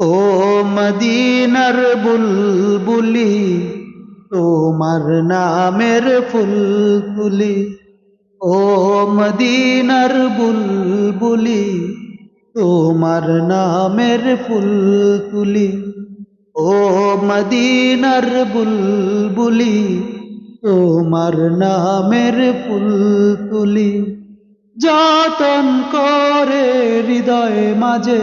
ও মদিনার বুলবুলি, তোমার নামের ফুল তুলি ও মদিনার বুলবুলি, তোমার নামের ফুল তুলি ও মদিনার বুলবুলি, তোমার নামের ফুল তুলি যতন করে হৃদয় মাঝে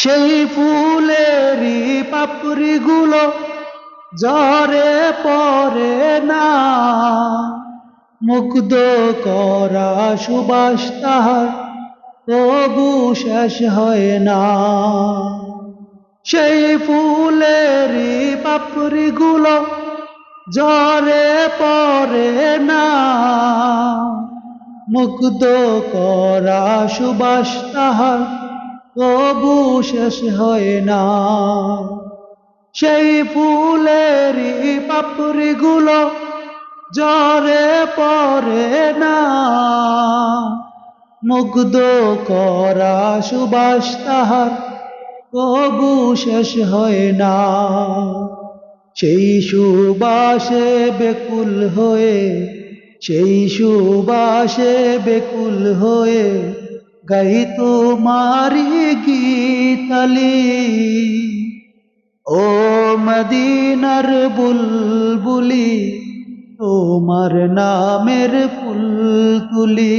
সেই ফুলেরই পাপড়িগুলো জ্বরে পরে না। মুগ্ধ করা সুবাস তাহার তবু শেষ হয় না। সেই ফুলেরই পাপড়িগুলো জ্বরে পরে না। মুগ্ধ করা সুবাস তাহার তবু শেষ হয় না। সেই ফুলেরই পাপড়িগুলো জ্বরে পরে না। মুগ্ধ করা সুবাস তাহার তবু শেষ হয় না। সেই সুবাসে বেকুল হয়ে, সেই সুবাসে বেকুল হয়ে গাই তোমারি গীতালি। ও মদিনার বুলবুলি, তোমার নামের ফুল তুলি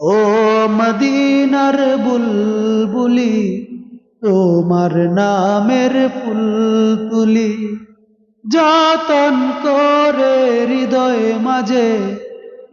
ও মদিনার বুলবুলি, তোমার নামের ফুল তুলি যতন করে হৃদয় মাঝে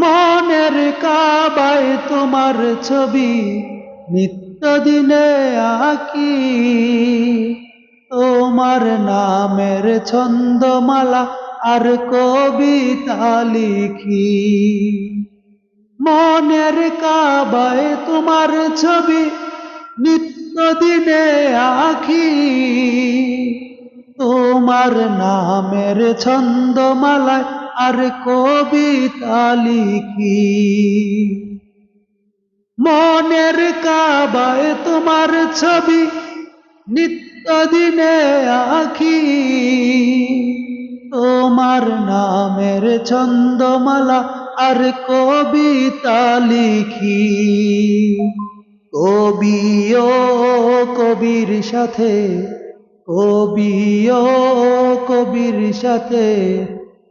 মনের কাবায় তোমার ছবি নিত্যদিনে আঁকি। তোমার নামের ছন্দমালা আর কবিতা লিখি। মনের কাবায় তোমার ছবি নিত্যদিনে আঁকি। তোমার নামের ছন্দমালায় আর কবিতা লিখি মনের কাবায় তোমার ছবি নিত্যদিনে আঁকি। তোমার নামের ছন্দমালা আর কবিতা লিখি ও কবির সাথে, কবি ও কবির সাথে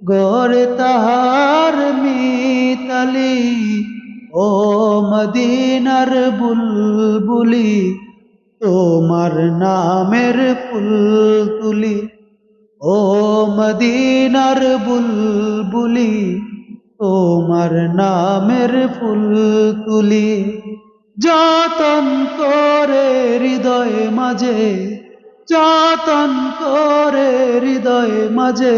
গড়ে তাহার মিতালি, ও মদিনার বুলবুলি, তোমার নামের ফুল তুলি ও মদিনার বুলবুলি, তোমার নামের ফুল তুলি যতন করে হৃদয় মাঝে যতন করে হৃদয় মাঝে